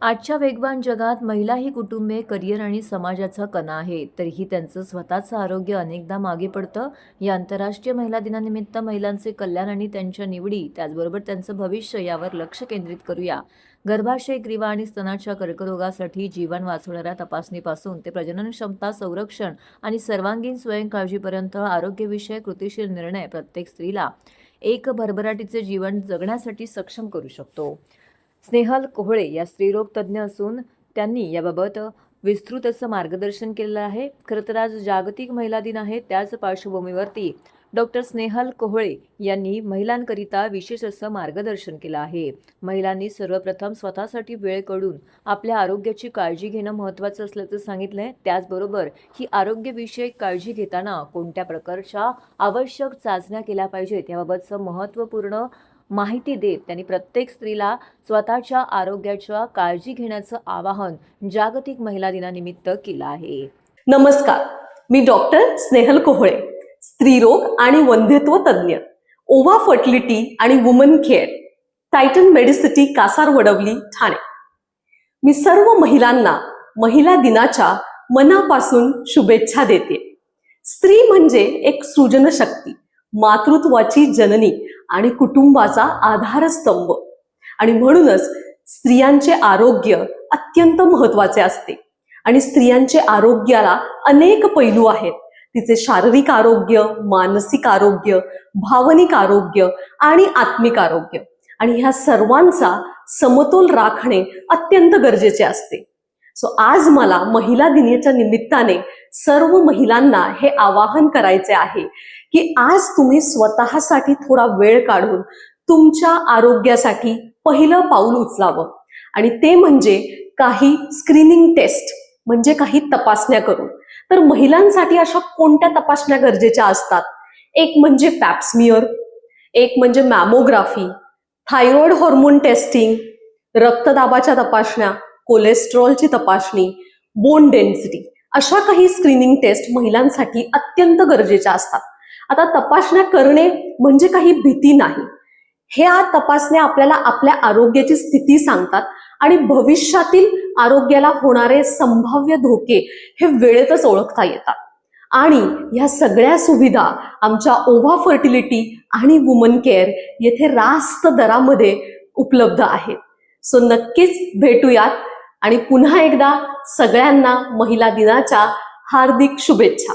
आजच्या वेगवान जगात महिला ही कुटुंबे करिअर आणि समाजाचा कणा आहे. तरीही त्यांचं स्वतःचं आरोग्य अनेकदा मागे पडतं. या आंतरराष्ट्रीय महिला दिनानिमित्त महिलांचे कल्याण आणि त्यांच्या निवडी त्याचबरोबर त्यांचं भविष्य यावर लक्ष केंद्रित करूया. गर्भाशय ग्रीवा आणि स्तनाच्या कर्करोगासाठी जीवन वाचवणाऱ्या तपासणीपासून ते प्रजनन क्षमता संरक्षण आणि सर्वांगीण स्वयंकाळजीपर्यंत आरोग्यविषयक कृतीशील निर्णय प्रत्येक स्त्रीला एक भरभराटीचे जीवन जगण्यासाठी सक्षम करू शकतो. स्नेहल कोहळे या स्त्रीरोग तज्ज्ञ असून त्यांनी याबाबत विस्तृत असं मार्गदर्शन केलेलं आहे. खरं तर आज जागतिक महिला दिन आहे. त्याच पार्श्वभूमीवरती डॉक्टर स्नेहल कोहळे यांनी महिलांकरिता विशेष असं मार्गदर्शन केलं आहे. महिलांनी सर्वप्रथम स्वतःसाठी वेळ काढून आपल्या आरोग्याची काळजी घेणं महत्त्वाचं असल्याचं सांगितलं आहे त्याचबरोबर ही आरोग्यविषयक काळजी घेताना कोणत्या प्रकारच्या आवश्यक चाचण्या केल्या पाहिजेत याबाबतचं महत्त्वपूर्ण माहिती देत त्यांनी प्रत्येक स्त्रीला स्वतःच्या आरोग्याच्या काळजी घेण्याचं आवाहन जागतिक महिला दिनानिमित्त केलं आहे. नमस्कार. मी डॉक्टर स्नेहल कोहळे स्त्रीरोग आणि वंध्यत्व तज्ज्ञ ओवा फर्टिलिटी आणि woman care Titan Medicity Kasar Vadavali Thane. मी सर्व महिलांना महिला दिनाच्या मनापासून शुभेच्छा देते. स्त्री म्हणजे एक सृजनशक्ती मातृत्वाची जननी आणि कुटुंबाचा आधारस्तंभ. आणि म्हणूनच स्त्रियांचे आरोग्य अत्यंत महत्त्वाचे असते. आणि स्त्रियांचे आरोग्याला अनेक पैलू आहेत. तिचे शारीरिक आरोग्य मानसिक आरोग्य भावनिक आरोग्य आणि आत्मिक आरोग्य. आणि ह्या सर्वांचा समतोल राखणे अत्यंत गरजेचे असते. सो आज मला महिला दिनाच्या निमित्ताने सर्व महिलांना हे आवाहन करायचे आहे की आज तुम्ही स्वतःसाठी थोडा वेळ काढून तुमच्या आरोग्यासाठी पहिलं पाऊल उचलावं. आणि ते म्हणजे काही स्क्रीनिंग टेस्ट म्हणजे काही तपासण्या करून. तर महिलांसाठी अशा कोणत्या तपासण्या गरजेच्या असतात? एक म्हणजे पॅप्समियर एक म्हणजे मॅमोग्राफी थायरॉइड हॉर्मोन टेस्टिंग रक्तदाबाच्या तपासण्या कोलेस्ट्रॉलची तपासणी बोन डेन्सिटी अशा काही स्क्रीनिंग टेस्ट महिलांसाठी अत्यंत गरजेच्या असतात. आता तपासण्या करणे म्हणजे काही भीती नाही. ह्या तपासण्या आपल्याला आपल्या आरोग्याची स्थिती सांगतात आणि भविष्यातील आरोग्याला होणारे संभाव्य धोके हे वेळेतच ओळखता येतात. आणि ह्या सगळ्या सुविधा आमच्या ओव्हा फर्टिलिटी आणि वुमन केअर येथे रास्त दरामध्ये उपलब्ध आहेत. सो नक्कीच भेटूयात. आणि पुन्हा एकदा सगळ्यांना महिला दिनाच्या हार्दिक शुभेच्छा.